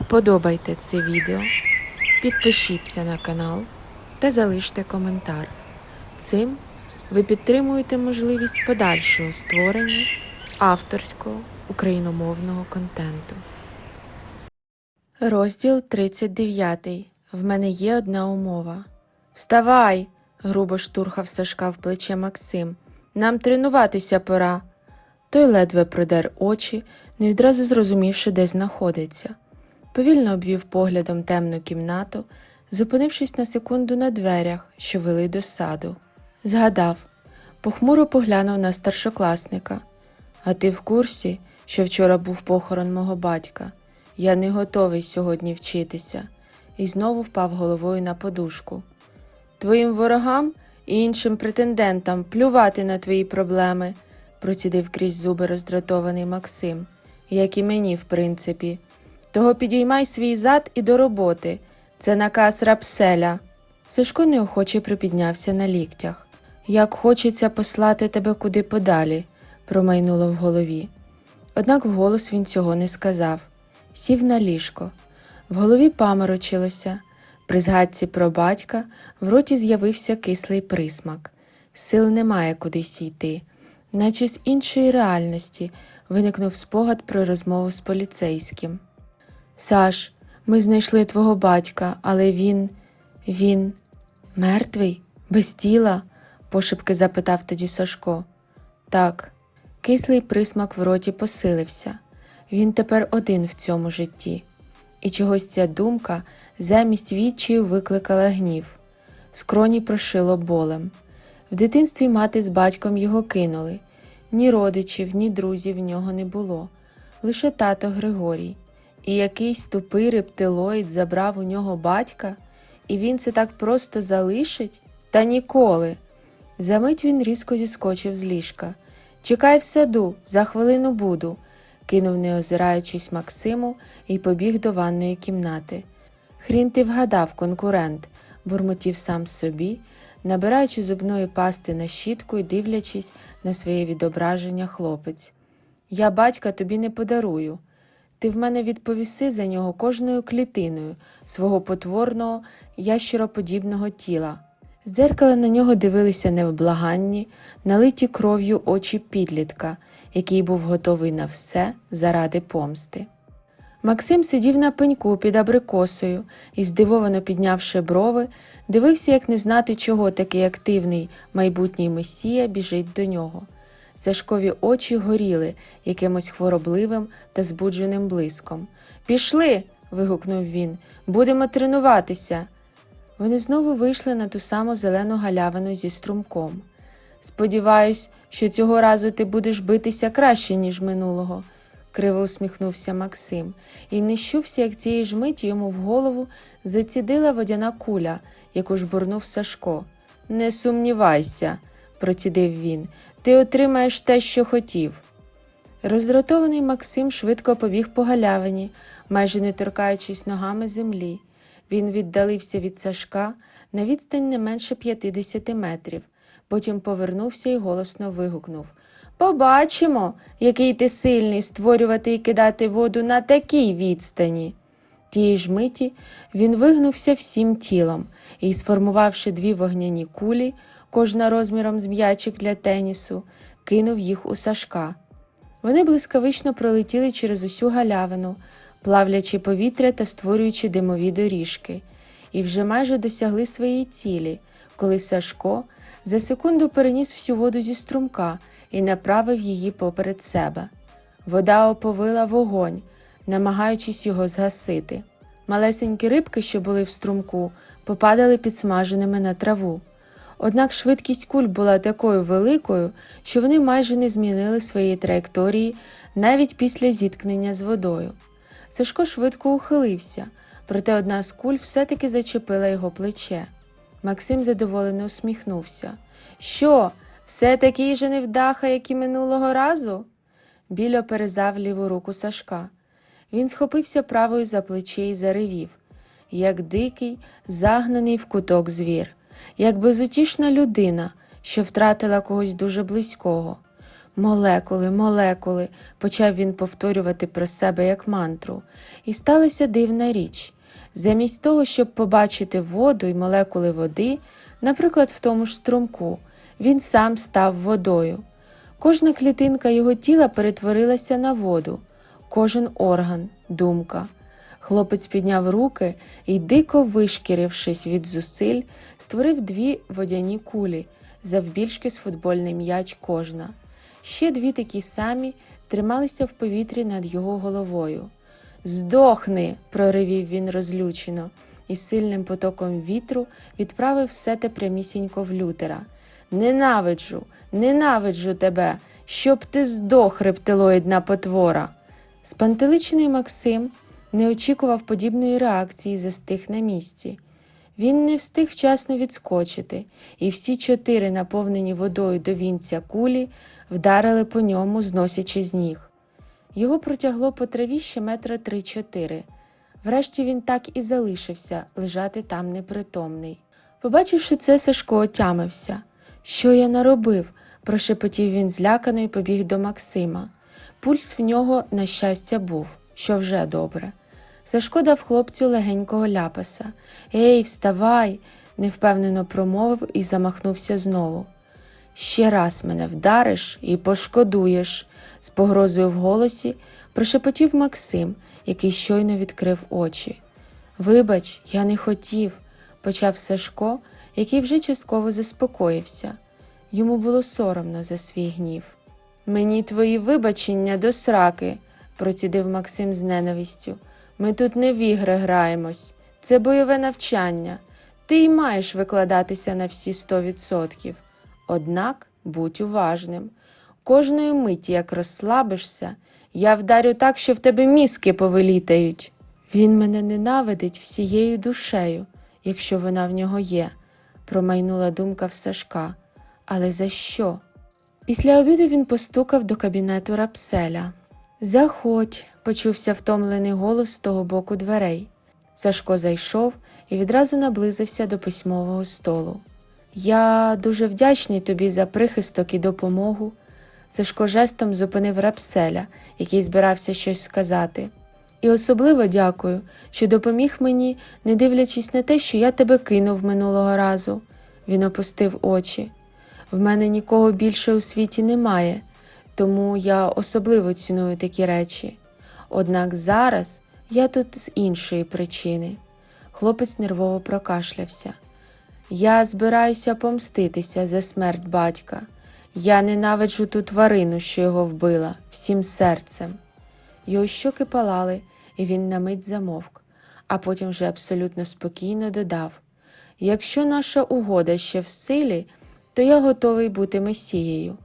Вподобайте це відео, підпишіться на канал та залиште коментар. Цим ви підтримуєте можливість подальшого створення авторського україномовного контенту. Розділ 39. В мене є одна умова. Вставай! грубо штурхав Сашка в плече Максим. Нам тренуватися пора. Той ледве продер очі, не відразу зрозумівши, де знаходиться. Повільно обвів поглядом темну кімнату, зупинившись на секунду на дверях, що вели до саду. Згадав, похмуро поглянув на старшокласника. А ти в курсі, що вчора був похорон мого батька? Я не готовий сьогодні вчитися. І знову впав головою на подушку. Твоїм ворогам і іншим претендентам плювати на твої проблеми, процідив крізь зуби роздратований Максим, як і мені, в принципі. Того підіймай свій зад і до роботи. Це наказ рапселя. Сашко неохоче припіднявся на ліктях. Як хочеться послати тебе куди подалі, промайнуло в голові. Однак вголос він цього не сказав. Сів на ліжко. В голові паморочилося. При згадці про батька в роті з'явився кислий присмак. Сил немає кудись йти, наче з іншої реальності виникнув спогад про розмову з поліцейським. Саш, ми знайшли твого батька, але він. він мертвий, без тіла? пошепки запитав тоді Сашко. Так, кислий присмак в роті посилився. Він тепер один в цьому житті. І чогось ця думка замість відчаю викликала гнів. Скроні прошило болем. В дитинстві мати з батьком його кинули. Ні родичів, ні друзів в нього не було, лише тато Григорій. І якийсь тупий рептилоїд забрав у нього батька, і він це так просто залишить? Та ніколи. Замить він різко зіскочив з ліжка. Чекай в саду, за хвилину буду, кинув, не озираючись Максиму, і побіг до ванної кімнати. Хрін ти вгадав, конкурент, бурмотів сам собі, набираючи зубної пасти на щітку і дивлячись на своє відображення хлопець. Я батька тобі не подарую. Ти в мене відповіси за нього кожною клітиною свого потворного ящероподібного тіла. З дзеркала на нього дивилися невблаганні, налиті кров'ю очі підлітка, який був готовий на все заради помсти. Максим сидів на пеньку під абрикосою і, здивовано піднявши брови, дивився, як не знати, чого такий активний майбутній месія біжить до нього. Сашкові очі горіли якимось хворобливим та збудженим блиском. Пішли. вигукнув він. Будемо тренуватися. Вони знову вийшли на ту саму зелену галявину зі струмком. Сподіваюсь, що цього разу ти будеш битися краще, ніж минулого, криво усміхнувся Максим, і не щувся, як цієї ж миті йому в голову зацідила водяна куля, яку жбурнув Сашко. Не сумнівайся, процідив він, ти отримаєш те, що хотів. Роздратований Максим швидко побіг по галявині, майже не торкаючись ногами землі. Він віддалився від Сашка на відстань не менше 50 метрів, потім повернувся і голосно вигукнув Побачимо, який ти сильний створювати і кидати воду на такій відстані. Тієї ж миті він вигнувся всім тілом і, сформувавши дві вогняні кулі, кожна розміром з м'ячик для тенісу, кинув їх у Сашка. Вони блискавично пролетіли через усю галявину, плавлячи повітря та створюючи димові доріжки, і вже майже досягли своєї цілі, коли Сашко за секунду переніс всю воду зі струмка і направив її поперед себе. Вода оповила вогонь, намагаючись його згасити. Малесенькі рибки, що були в струмку, попадали підсмаженими на траву. Однак швидкість куль була такою великою, що вони майже не змінили своєї траєкторії навіть після зіткнення з водою. Сашко швидко ухилився, проте одна з куль все-таки зачепила його плече. Максим задоволено усміхнувся. Що, все такий же невдаха, як і минулого разу? Біль оперезав ліву руку Сашка. Він схопився правою за плече і заревів, як дикий, загнаний в куток звір, як безутішна людина, що втратила когось дуже близького. Молекули, молекули, почав він повторювати про себе як мантру. І сталася дивна річ. Замість того, щоб побачити воду і молекули води, наприклад, в тому ж струмку, він сам став водою. Кожна клітинка його тіла перетворилася на воду, кожен орган, думка. Хлопець підняв руки і, дико вишкірившись від зусиль, створив дві водяні кулі, завбільшки з футбольний м'яч кожна. Ще дві такі самі трималися в повітрі над його головою. Здохни, проривів він розлючено, і сильним потоком вітру відправив все те прямісінько в лютера. Ненавиджу, ненавиджу тебе, щоб ти здох, рептилоїдна потвора. Спантеличений Максим не очікував подібної реакції, застиг на місці. Він не встиг вчасно відскочити, і всі чотири, наповнені водою до вінця кулі, вдарили по ньому, зносячи з ніг. Його протягло по траві ще метра три-чотири. Врешті він так і залишився лежати там непритомний. Побачивши це, Сашко отямився. Що я наробив? прошепотів він злякано і побіг до Максима. Пульс в нього, на щастя, був, що вже добре. Сашко дав хлопцю легенького ляпаса. Ей, вставай, невпевнено промовив і замахнувся знову. Ще раз мене вдариш і пошкодуєш, з погрозою в голосі прошепотів Максим, який щойно відкрив очі. Вибач, я не хотів, почав Сашко, який вже частково заспокоївся. Йому було соромно за свій гнів. Мені твої вибачення до сраки, процідив Максим з ненавистю. Ми тут не в ігри граємось, це бойове навчання. Ти й маєш викладатися на всі сто відсотків. Однак будь уважним. Кожної миті, як розслабишся, я вдарю так, що в тебе мізки повилітають. Він мене ненавидить всією душею, якщо вона в нього є, промайнула думка в Сашка. Але за що? Після обіду він постукав до кабінету рапселя. Заходь, почувся втомлений голос з того боку дверей. Сашко зайшов і відразу наблизився до письмового столу. Я дуже вдячний тобі за прихисток і допомогу. Сашко жестом зупинив рапселя, який збирався щось сказати. І особливо дякую, що допоміг мені, не дивлячись на те, що я тебе кинув минулого разу. Він опустив очі. В мене нікого більше у світі немає, тому я особливо ціную такі речі. Однак зараз я тут з іншої причини. Хлопець нервово прокашлявся. Я збираюся помститися за смерть батька. Я ненавиджу ту тварину, що його вбила, всім серцем. Його щоки палали, і він на мить замовк, а потім вже абсолютно спокійно додав: Якщо наша угода ще в силі, то я готовий бути месією,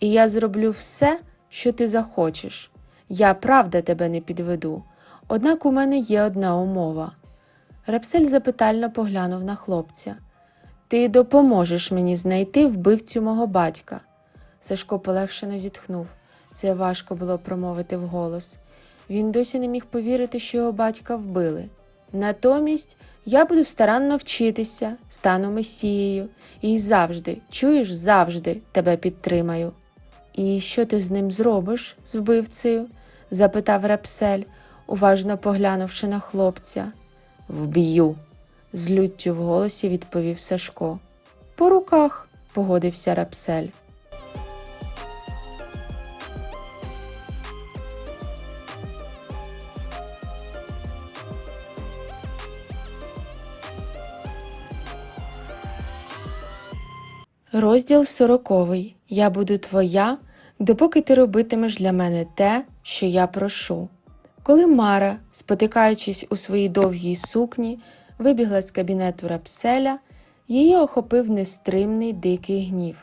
і я зроблю все, що ти захочеш. Я правда тебе не підведу, однак у мене є одна умова. Рапсель запитально поглянув на хлопця. Ти допоможеш мені знайти вбивцю мого батька. Сашко полегшено зітхнув. Це важко було промовити вголос. Він досі не міг повірити, що його батька вбили. Натомість я буду старанно вчитися, стану месією, і завжди, чуєш, завжди тебе підтримаю. І що ти з ним зробиш, з вбивцею? запитав Рапсель, уважно поглянувши на хлопця. Вб'ю, з люттю в голосі відповів Сашко. По руках, погодився Рапсель. Розділ сороковий. Я буду твоя, допоки ти робитимеш для мене те, що я прошу. Коли Мара, спотикаючись у своїй довгій сукні, вибігла з кабінету рапселя, її охопив нестримний дикий гнів.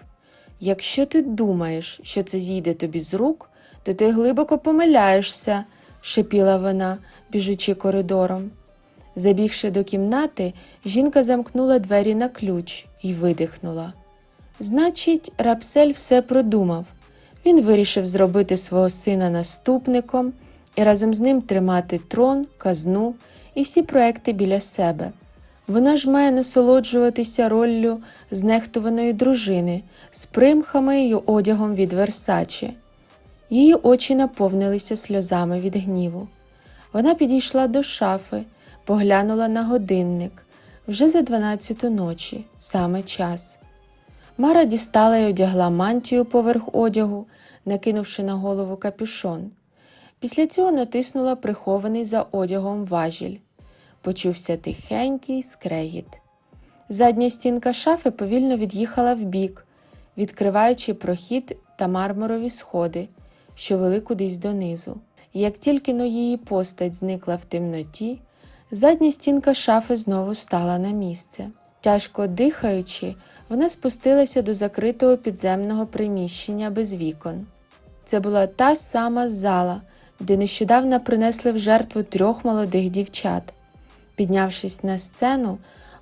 Якщо ти думаєш, що це зійде тобі з рук, то ти глибоко помиляєшся, шепіла вона, біжучи коридором. Забігши до кімнати, жінка замкнула двері на ключ і видихнула. Значить, Рапсель все продумав. Він вирішив зробити свого сина наступником і разом з ним тримати трон, казну і всі проекти біля себе. Вона ж має насолоджуватися роллю знехтуваної дружини з примхами й одягом від Версачі. Її очі наповнилися сльозами від гніву. Вона підійшла до шафи, поглянула на годинник вже за дванадцяту ночі, саме час. Мара дістала й одягла мантію поверх одягу, накинувши на голову капюшон. Після цього натиснула прихований за одягом важіль. Почувся тихенький скрегіт. Задня стінка шафи повільно від'їхала вбік, відкриваючи прохід та мармурові сходи, що вели кудись донизу. Як тільки но її постать зникла в темноті, задня стінка шафи знову стала на місце. Тяжко дихаючи, вона спустилася до закритого підземного приміщення без вікон. Це була та сама зала, де нещодавно принесли в жертву трьох молодих дівчат. Піднявшись на сцену,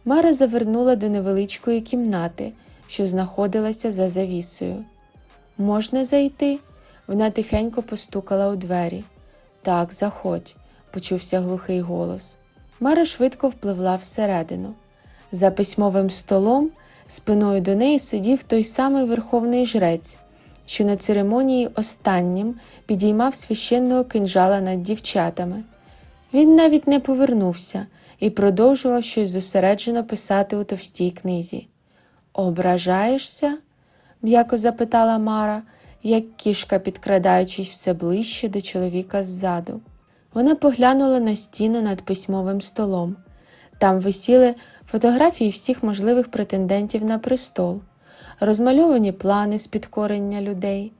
Мара завернула до невеличкої кімнати, що знаходилася за завісою. Можна зайти? Вона тихенько постукала у двері. Так, заходь, почувся глухий голос. Мара швидко впливла всередину. За письмовим столом спиною до неї сидів той самий верховний жрець, що на церемонії останнім підіймав священного кинжала над дівчатами. Він навіть не повернувся і продовжував щось зосереджено писати у товстій книзі. Ображаєшся? м'яко запитала Мара, як кішка, підкрадаючись все ближче до чоловіка ззаду. Вона поглянула на стіну над письмовим столом. Там висіли фотографії всіх можливих претендентів на престол, розмальовані плани з підкорення людей,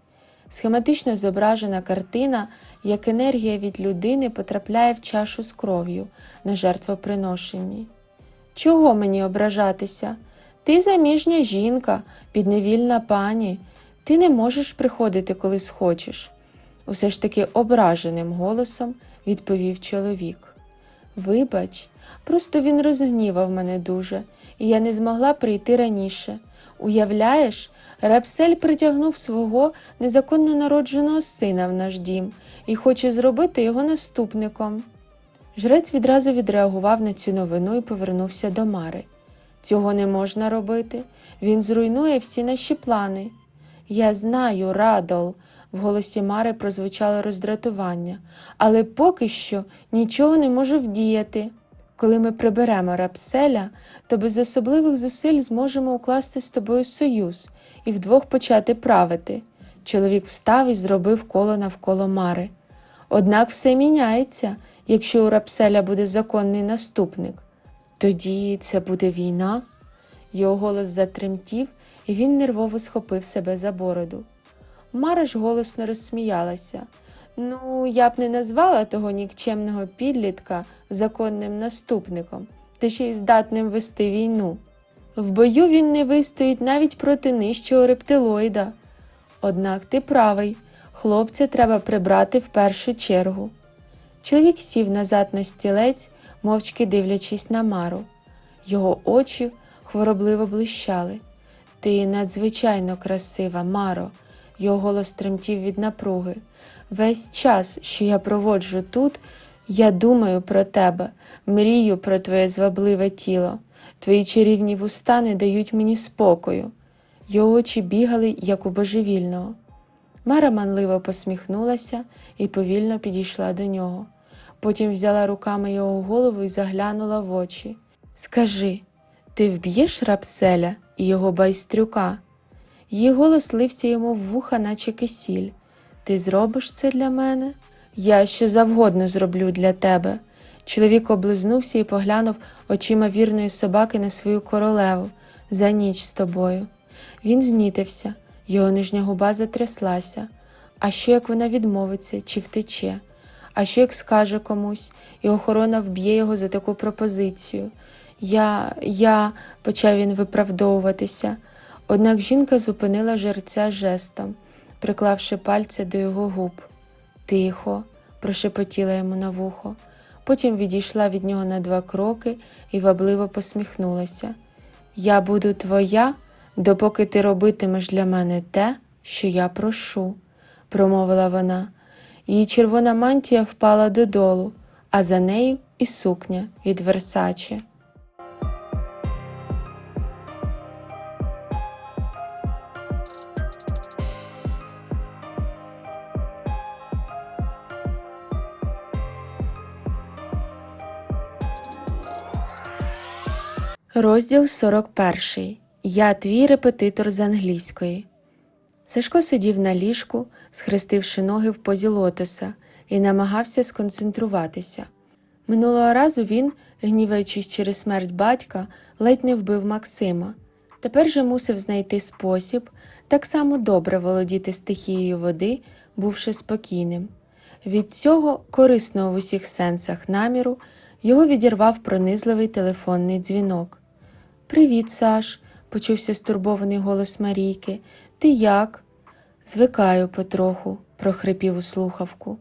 схематично зображена картина, як енергія від людини потрапляє в чашу з кров'ю на жертвоприношенні. Чого мені ображатися? Ти заміжня жінка, підневільна пані, ти не можеш приходити, коли схочеш. Усе ж таки ображеним голосом відповів чоловік. Вибач, просто він розгнівав мене дуже, і я не змогла прийти раніше. Уявляєш, Рапсель притягнув свого незаконно народженого сина в наш дім і хоче зробити його наступником. Жрець відразу відреагував на цю новину і повернувся до Мари. Цього не можна робити. Він зруйнує всі наші плани. Я знаю, Радол, в голосі Мари прозвучало роздратування, але поки що нічого не можу вдіяти. Коли ми приберемо рапселя, то без особливих зусиль зможемо укласти з тобою союз і вдвох почати правити. Чоловік встав і зробив коло навколо Мари. Однак все міняється, якщо у рапселя буде законний наступник. Тоді це буде війна. Його голос затремтів, і він нервово схопив себе за бороду. Мара ж голосно розсміялася. Ну, я б не назвала того нікчемного підлітка законним наступником, та ще й здатним вести війну. В бою він не вистоїть навіть проти нижчого рептилоїда. Однак ти правий, хлопця треба прибрати в першу чергу. Чоловік сів назад на стілець, мовчки дивлячись на Мару. Його очі хворобливо блищали. Ти надзвичайно красива, Маро. Його голос тремтів від напруги. Весь час, що я проводжу тут, я думаю про тебе, мрію про твоє звабливе тіло. Твої чарівні вуста не дають мені спокою. Його очі бігали, як у божевільного. Мара манливо посміхнулася і повільно підійшла до нього. Потім взяла руками його голову і заглянула в очі. Скажи, ти вб'єш рапселя і його байстрюка? Її голос лився йому в вуха, наче кисіль. Ти зробиш це для мене? Я що завгодно зроблю для тебе. Чоловік облизнувся і поглянув очима вірної собаки на свою королеву за ніч з тобою. Він знітився, його нижня губа затряслася. А що як вона відмовиться чи втече? А що як скаже комусь, і охорона вб'є його за таку пропозицію? Я, я, почав він виправдовуватися. Однак жінка зупинила жерця жестом, приклавши пальця до його губ. Тихо, прошепотіла йому на вухо. Потім відійшла від нього на два кроки і вабливо посміхнулася. Я буду твоя, допоки ти робитимеш для мене те, що я прошу, промовила вона. Її червона мантія впала додолу, а за нею і сукня від Версаче. Розділ 41. Я твій репетитор з англійської. Сашко сидів на ліжку, схрестивши ноги в позі лотоса, і намагався сконцентруватися. Минулого разу він, гніваючись через смерть батька, ледь не вбив Максима. Тепер же мусив знайти спосіб так само добре володіти стихією води, бувши спокійним. Від цього, корисного в усіх сенсах наміру, його відірвав пронизливий телефонний дзвінок. Привіт, Саш, почувся стурбований голос Марійки. Ти як? Звикаю потроху, прохрипів у слухавку.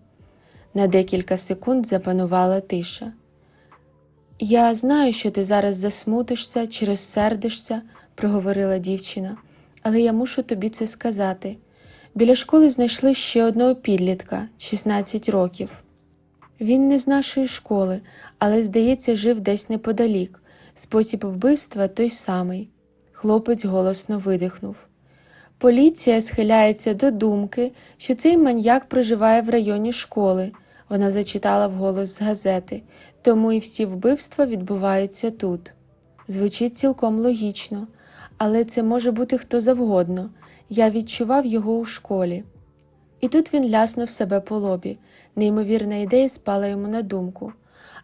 На декілька секунд запанувала тиша. Я знаю, що ти зараз засмутишся чи розсердишся, проговорила дівчина, але я мушу тобі це сказати. Біля школи знайшли ще одного підлітка, 16 років. Він не з нашої школи, але, здається, жив десь неподалік. Спосіб вбивства той самий. Хлопець голосно видихнув. Поліція схиляється до думки, що цей маньяк проживає в районі школи. Вона зачитала вголос з газети, тому і всі вбивства відбуваються тут. Звучить цілком логічно, але це може бути хто завгодно. Я відчував його у школі. І тут він ляснув себе по лобі. Неймовірна ідея спала йому на думку.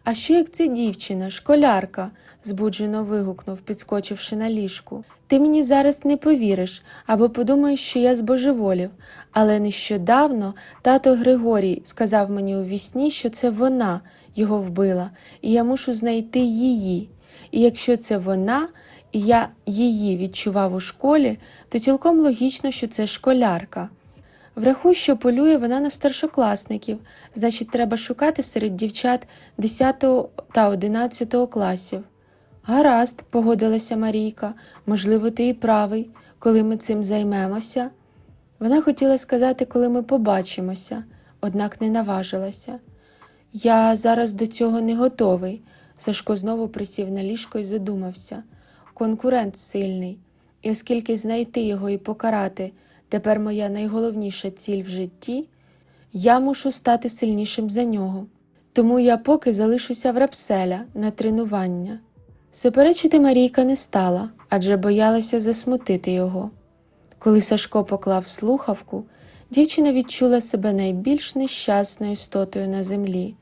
А що як це дівчина, школярка? збуджено вигукнув, підскочивши на ліжку. Ти мені зараз не повіриш або подумаєш, що я збожеволів, але нещодавно тато Григорій сказав мені у вісні, що це вона його вбила, і я мушу знайти її. І якщо це вона, і я її відчував у школі, то цілком логічно, що це школярка. Врахуй, що полює вона на старшокласників, значить, треба шукати серед дівчат 10 та 11 класів. Гаразд, погодилася Марійка, можливо, ти і правий, коли ми цим займемося. Вона хотіла сказати, коли ми побачимося, однак не наважилася. Я зараз до цього не готовий. Сашко знову присів на ліжко і задумався. Конкурент сильний, і оскільки знайти його і покарати тепер моя найголовніша ціль в житті, я мушу стати сильнішим за нього. Тому я поки залишуся в рапселя на тренування. Суперечити Марійка не стала, адже боялася засмутити його. Коли Сашко поклав слухавку, дівчина відчула себе найбільш нещасною істотою на землі.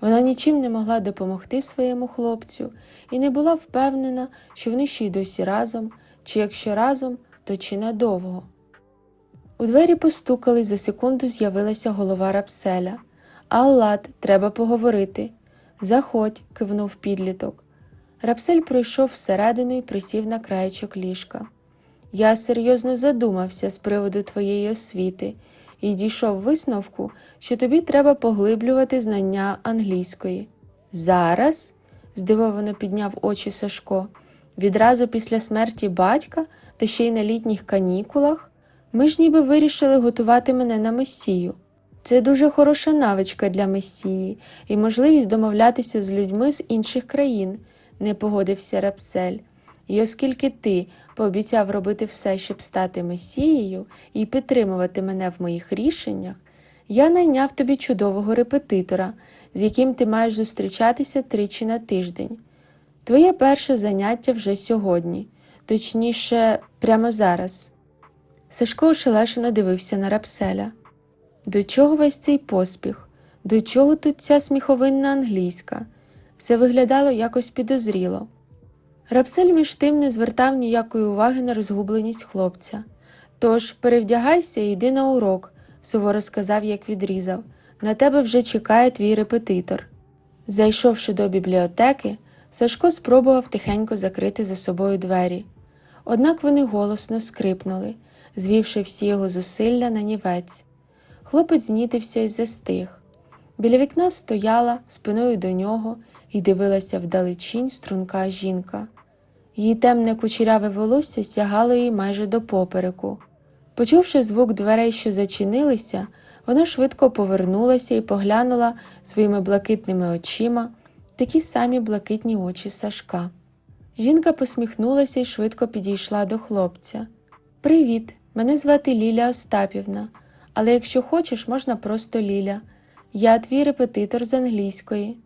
Вона нічим не могла допомогти своєму хлопцю і не була впевнена, що вони ще й досі разом, чи якщо разом, то чи надовго. У двері постукали, за секунду з'явилася голова рапселя. Аллат, треба поговорити. Заходь, кивнув підліток. Рапсель пройшов всередину і присів на краєчок ліжка. Я серйозно задумався з приводу твоєї освіти і дійшов висновку, що тобі треба поглиблювати знання англійської. Зараз? здивовано підняв очі Сашко. Відразу після смерті батька та ще й на літніх канікулах. Ми ж ніби вирішили готувати мене на месію. Це дуже хороша навичка для месії і можливість домовлятися з людьми з інших країн, не погодився Рапсель. І оскільки ти пообіцяв робити все, щоб стати месією і підтримувати мене в моїх рішеннях, я найняв тобі чудового репетитора, з яким ти маєш зустрічатися тричі на тиждень. Твоє перше заняття вже сьогодні, точніше, прямо зараз. Сашко ошелешено дивився на рапселя. До чого весь цей поспіх? До чого тут ця сміховинна англійська? Все виглядало якось підозріло. Рапсель між тим не звертав ніякої уваги на розгубленість хлопця. Тож перевдягайся і йди на урок, суворо сказав, як відрізав. На тебе вже чекає твій репетитор. Зайшовши до бібліотеки, Сашко спробував тихенько закрити за собою двері. Однак вони голосно скрипнули, звівши всі його зусилля на нівець. Хлопець знітився і застиг. Біля вікна стояла спиною до нього і дивилася вдалечінь струнка жінка. Її темне кучеряве волосся сягало їй майже до попереку. Почувши звук дверей, що зачинилися, вона швидко повернулася і поглянула своїми блакитними очима такі самі блакитні очі Сашка. Жінка посміхнулася і швидко підійшла до хлопця. Привіт, мене звати Ліля Остапівна, але якщо хочеш, можна просто Ліля. Я твій репетитор з англійської.